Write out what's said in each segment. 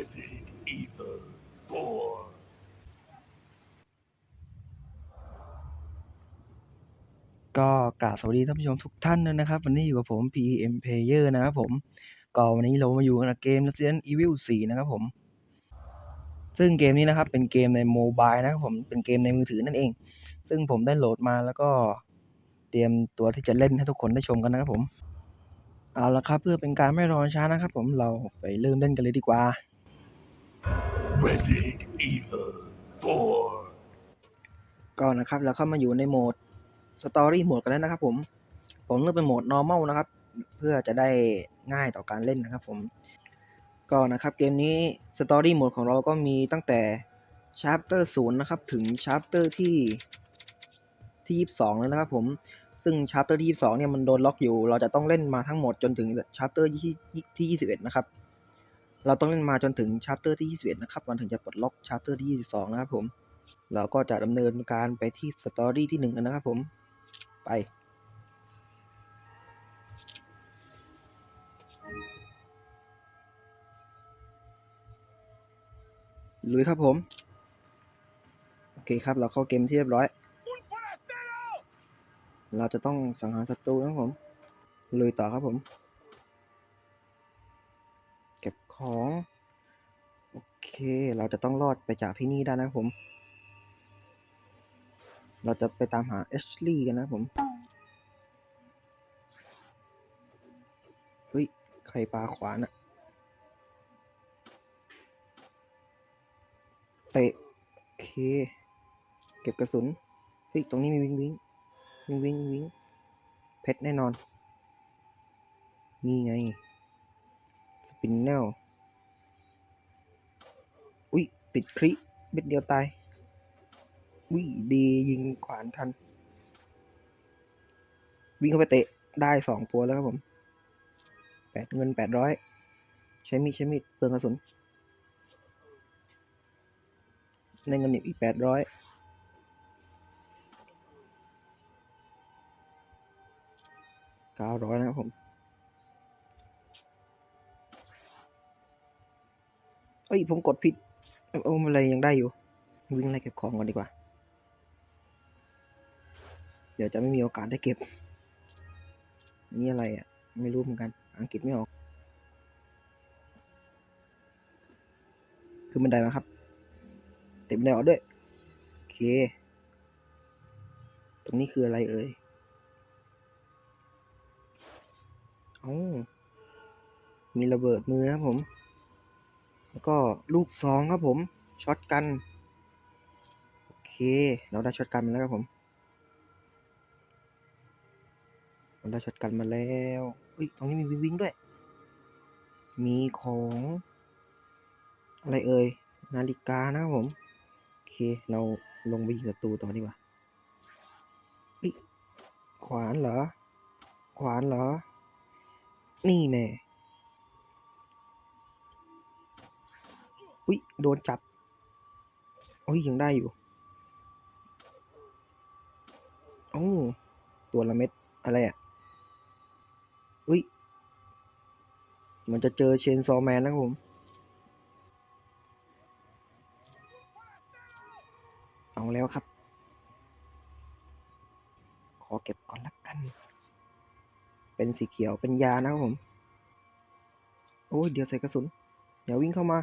Resident Evil 4. ก็กราบสวัสดีท่านผู้ชมทุกท่านด้วยนะครับ วันนี้อยู่กับผม PM Player นะครับผม ก็วันนี้เรามาอยู่กันกับเกม Resident Evil 4 นะครับผม ซึ่งเกมนี้นะครับ เป็นเกมในโมบายนะครับผม เป็นเกมในมือถือนั่นเอง ซึ่งผมได้โหลดมาแล้วก็เตรียมตัวที่จะเล่นให้ทุกคนได้ชมกันนะครับผม เอาละครับเพื่อเป็นการไม่รอช้านะครับผมเราไปเริ่มเล่นกันเลยดีกว่า Resident Evil 4. ก็นะครับเราเข้ามาอยู่ในโหมดสตอรี่โหมดกันแล้วนะครับ ผม ผมเลือกเป็นโหมด normal นะครับ เพื่อจะได้ง่ายต่อการเล่นนะครับ ผม ก็นะครับเกมนี้สตอรี่โหมดของเราก็มีตั้งแต่ chapter 0นะครับถึง chapter ที่ที่ 22 แล้วนะครับ ผมซึ่ง chapter ที่ 22 เนี่ยมันโดนล็อกอยู่ เราจะต้องเล่นมาทั้งหมดจนถึง chapter ที่ที่21 นะครับ เราต้องเล่นมาจนถึง chapter ที่ 21 นะครับมันถึงจะปลดล็อก chapter ที่ 22 นะครับผม เราก็จะดำเนินการไปที่สตอรี่ที่หนึ่งนนะครับผม ไปลุยครับผม โอเคครับ เราเข้าเกมที่เรียบร้อย เราจะต้องสังหารศัตรูนะครับผมลุยต่อครับผม ของ โอเค เราจะต้องรอดไปจากที่นี่ได้นะผม เราจะไปตามหาเอชลี่กันนะผมเฮ้ยใครปลาขวานอะเตะโอเค เก็บกระสุนเฮ้ยตรงนี้มีวิงวิงวิงวิงวิงเพชรแน่นอน นี่ไง สปินเนล ติดคริเบ็ดเดียวตายวิดียิงขวานทัน วิ่งเข้าไปเตะได้สองตัวแล้วครับผมแปดเงินแปดร้อยใช้มีดใช้มีดเปลืองกระสุนในเงินอีกแปดร้อยเก้าร้อยนะครับผมเอ้ย ผมกดผิด เอ้าอะไรยังได้อยู่ วิ่งไล่เก็บของก่อนดีกว่า เดี๋ยวจะไม่มีโอกาสได้เก็บ นี่อะไรอะ ไม่รู้เหมือนกัน อังกฤษไม่ออก คือบันไดมาครับ เต็มบันไดออกด้วย โอเค ตรงนี้คืออะไรเอ่ยเอ้ามีระเบิดมือนะครับผม แล้วก็ลูกซองครับผมช็อตกันโอเค เราได้ช็อตกันมาแล้วครับผมเราได้ช็อตกันมาแล้วเฮ้ยตรงนี้มีวิงวิงด้วย มีของ อะไรเอ่ยนาฬิกานะครับผมโอเคเราลงไปยิงศัตรูต่อดีกว่าเฮ้ขวานเหรอ ขวานเหรอ นี่แน่ อุ้ยโดนจับโอ้ยยังได้อยู่โอ้ตัวละเม็ดอะไรอะอุ้ยมันจะเจอเชนซอว์แมนนะครับผมเอาแล้วครับ ขอเก็บก่อนละกัน เป็นสีเขียวเป็นยานะครับผม โอ้ยเดี๋ยวใส่กระสุนอย่าวิ่งเข้ามา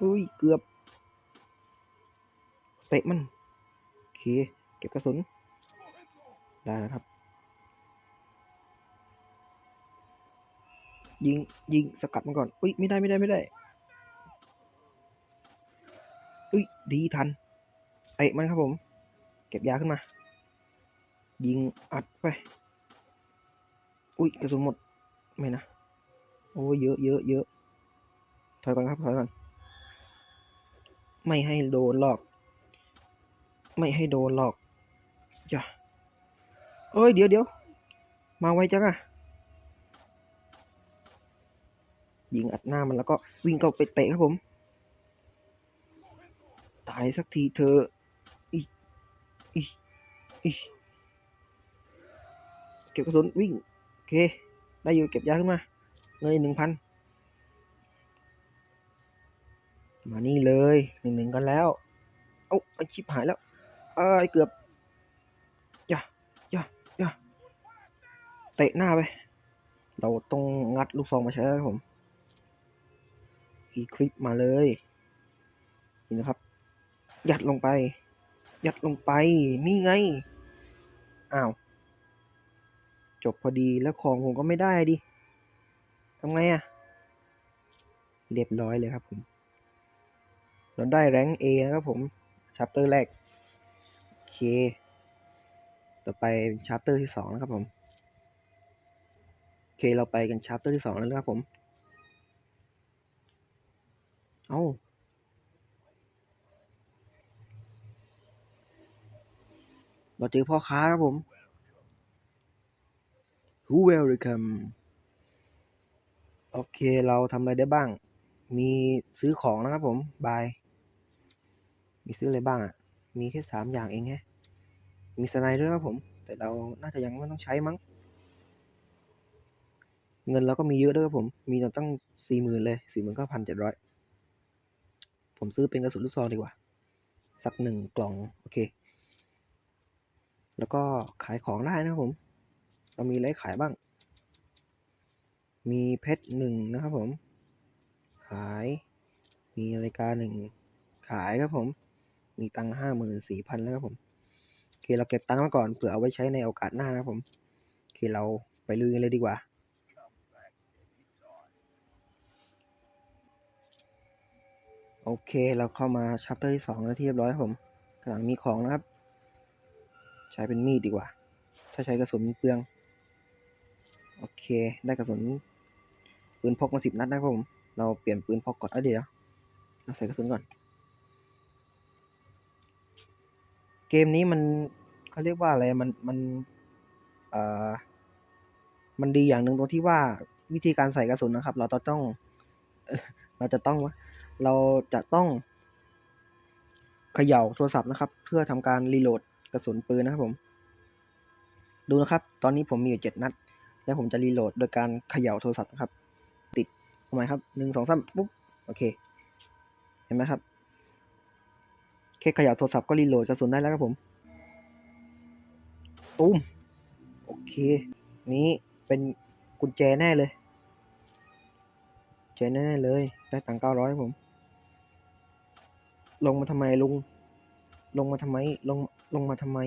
อุ้ย เกือบ เตะมันโอเค เก็บกระสุน ได้นะครับ ยิง ยิง สกัดมันก่อน อุ้ย ไม่ได้ ไม่ได้ ไม่ได้ อุ้ย ดีทัน เตะมันครับผม เก็บยาขึ้นมา ยิงอัดไป อุ้ย กระสุนหมด ไม่นะ โอ้ยเยอะ เยอะ เยอะ ถอยก่อนครับ ถอยก่อน ไม่ให้โดนหรอก ไม่ให้โดนหรอกจ้ะเอ้ย เดี๋ยวเดี๋ยวมาไวจังอะยิงอัดหน้ามันแล้วก็วิ่งเข้าไปเตะครับผม ตายสักทีเธออิอิอิเก็บกระสุนวิ่ง โอเค ได้อยู่เก็บยาขึ้นมา เงินหนึ่งพัน มานี่เลยหนึ่งหนึ่งกันแล้ว เอ้าไอชิบหายแล้วเอ้ยเกือบอย่าอย่าอย่าเตะหน้าไป เราต้องงัดลูกซองมาใช้แล้วครับผม อีคลิปมาเลย นี่นะครับ ยัดลงไป ยัดลงไป นี่ไง อ้าว จบพอดีแล้วของผมก็ไม่ได้ดิทำไงอะเรียบร้อยเลยครับผม เราได้แรงเอนะครับผมชัปเตอร์แรกโอเค ต่อไปชัปเตอร์ที่สองนะครับผมโอเคเราไปกันชัปเตอร์ที่สองแล้วนะครับผม เอ้าเราเจอพ่อค้าครับผม Who welcome โอเคเราทำอะไรได้บ้าง มีซื้อของนะครับผม บาย มีซื้ออะไรบ้างอะ มีแค่สามอย่างเองแฮะ มีสไนด์ด้วยครับผม แต่เราน่าจะยังไม่ต้องใช้มั้ง เงินเราก็มีเยอะด้วยครับผม มีตั้งสี่หมื่นเลยสี่หมื่นเก้าพันเจ็ดร้อย ผมซื้อเป็นกระสุนลูกซองดีกว่า สักหนึ่งกล่อง โอเค แล้วก็ขายของได้นะครับผม เรามีอะไรขายบ้าง มีเพชรหนึ่งนะครับผม ขาย มีนาฬิกาหนึ่งขายครับผม มีตังห้าหมื่นสี่พันแล้วครับผมโอเคเราเก็บตังค์มาก่อนเผื่อเอาไว้ใช้ในโอกาสหน้านะครับผมโอเคเราไปลุยกันเลยดีกว่าโอเค เราเข้ามาชัปเตอร์ที่สองแล้วที่เรียบร้อยครับผมข้างหลังมีของนะครับ ใช้เป็นมีดดีกว่า ถ้าใช้กระสุนเปลือง โอเค ได้กระสุนปืนพกมาสิบนัดนะครับผม เราเปลี่ยนปืนพกก่อนอ้เดี๋ยวเราใส่กระสุนก่อน เกมนี้มันเขาเรียกว่าอะไรมันมันเอ่อมันดีอย่างหนึ่งตรงที่ว่าวิธีการใส่กระสุนนะครับ เราจะต้อง เราจะต้องวะเราจะต้องเขย่าโทรศัพท์นะครับ เพื่อทำการรีโหลดกระสุนปืนนะครับผม ดูนะครับ ตอนนี้ผมมีอยู่เจ็ดนัด แล้วผมจะรีโหลดโดยการเขย่าโทรศัพท์นะครับ ติดทำไมครับหนึ่งสองสามปุ๊บโอเค เห็นไหมครับ แค่ขย่าโทรศัพท์ก็รีโหลดกระสุนได้แล้วครับผมตุ้มโอเค นี้เป็นกุญแจแน่เลยกุญแจแน่เลย ได้ตังค์เก้าร้อยผม ลงมาทำไมลุง ลงมาทำไม ลง ลงมาทำไม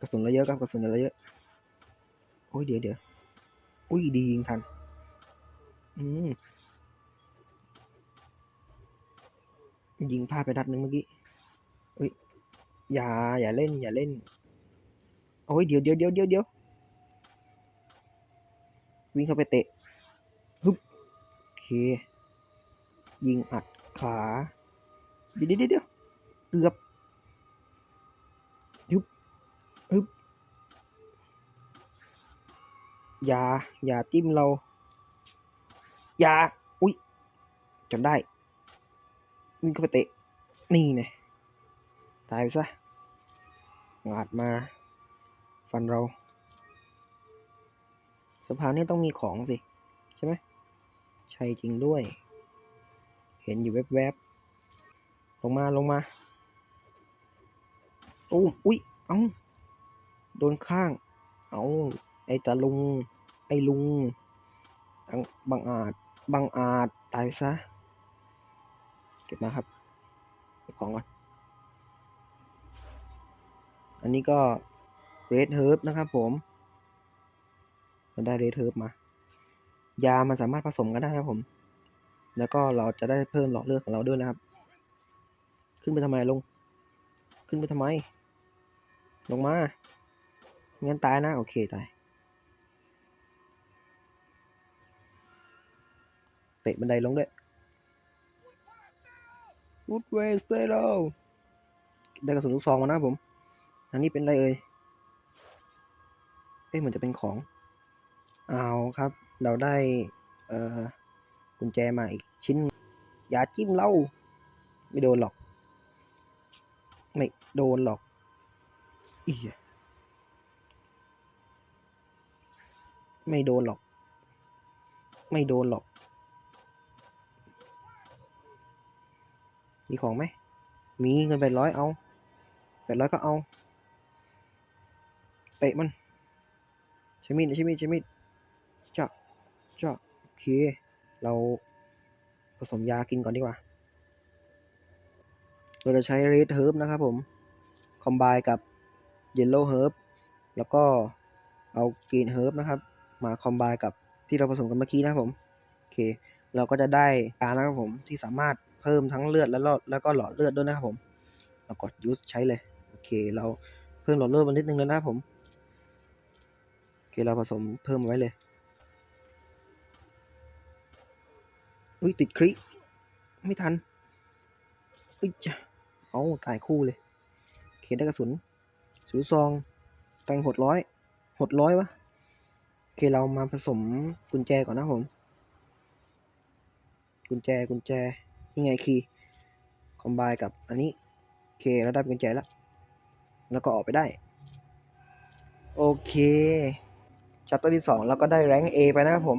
กระสุนเราเยอะครับกระสุนเราเยอะ โอ้ยเดี๋ยวเดี๋ยวอุ้ยดียิงทัน อืม ยิงพลาดไปนัดนึ่งเมื่อกี้อุ้ยอย่า อย่าเล่น อย่าเล่น โอ้ย เดี๋ยวเดี๋ยวเดี๋ยวเดี๋ยวเดี๋ยววิ่งเข้าไปเตะฮึบโอเค ยิงอัดขา เดี๋ยวเดี๋ยวเดี๋ยวเกือบฮึบฮึบอย่า อย่าจิ้มเรา อย่า อุ้ยจำได้ วิ่งเข้าไปเตะ นี่ไงตายไปซะงาดมา ฟันเราสะพานนี่ต้องมีของสิ ใช่ไหมใช่จริงด้วย เห็นอยู่แวบๆ ลงมาลงมาตู้อุ๊ยเอ้า โดนข้าง เอ้า ไอ้ตาลุง ไอ้ลุง บังอาจ บังอาจ ตายซะ ก็บมาครับเก็บของก่อน อันนี้ก็เรดเฮิร์บนะครับผมเราได้เรดเฮิร์บมา ยามันสามารถผสมกันได้นะครับผม แล้วก็เราจะได้เพิ่มหลอดเลือดของเราด้วยนะครับ ขึ้นไปทำไมลง ขึ้นไปทำไม ลงมางั้นตายนะ โอเค ตายเตะบันไดลงด้วย วูดเวสเซโรได้กระสุนลูกซองมานะผม อันนี้เป็นอะไรเอ่ย เอ๊ะเหมือนจะเป็นของ เอาครับ เราได้เอ่อกุญแจมาอีกชิ้น อย่าจิ้มเราไม่โดนหรอก ไม่โดนหรอกอีไม่โดนหรอก ไม่โดนหรอก มีของไหม มีเงินแปดร้อยเอาแปดร้อยก็เอาเตะมันใช้มีดใช้มีดใช้มีดเจาะเจาะโอเค เราผสมยากินก่อนดีกว่า เราจะใช้ red herb นะครับผม คอมไบกับ yellow herb แล้วก็เอา green herb นะครับ มาคอมไบกับที่เราผสมกันเมื่อกี้นะครับผม โอเค เราก็จะได้การนะครับผมที่สามารถ เพิ่มทั้งเลือดและหลอดแล้วก็หลอดเลือดด้วยนะครับผม เรากด use ใช้เลย โอเค เราเพิ่มหลอดเลือดมานิดนึงแล้วนะครับผมโอเคเราผสมเพิ่มไว้เลย อุ้ยติดคริไม่ทัน อุ้ยจ้ะเอาตายคู่เลยโอเคได้กระสุนสูซองตังหดร้อยหดร้อยวะโอเคเรามาผสมกุญแจก่อนนะผม กุญแจกุญแจ นี่ไงคีย์คอมไบกับอันนี้โอเคเราได้กุญแจแล้ว แล้วก็ออกไปได้ โอเคชัปเตอร์ที่สองเราก็ได้แรง A ไปนะครับผม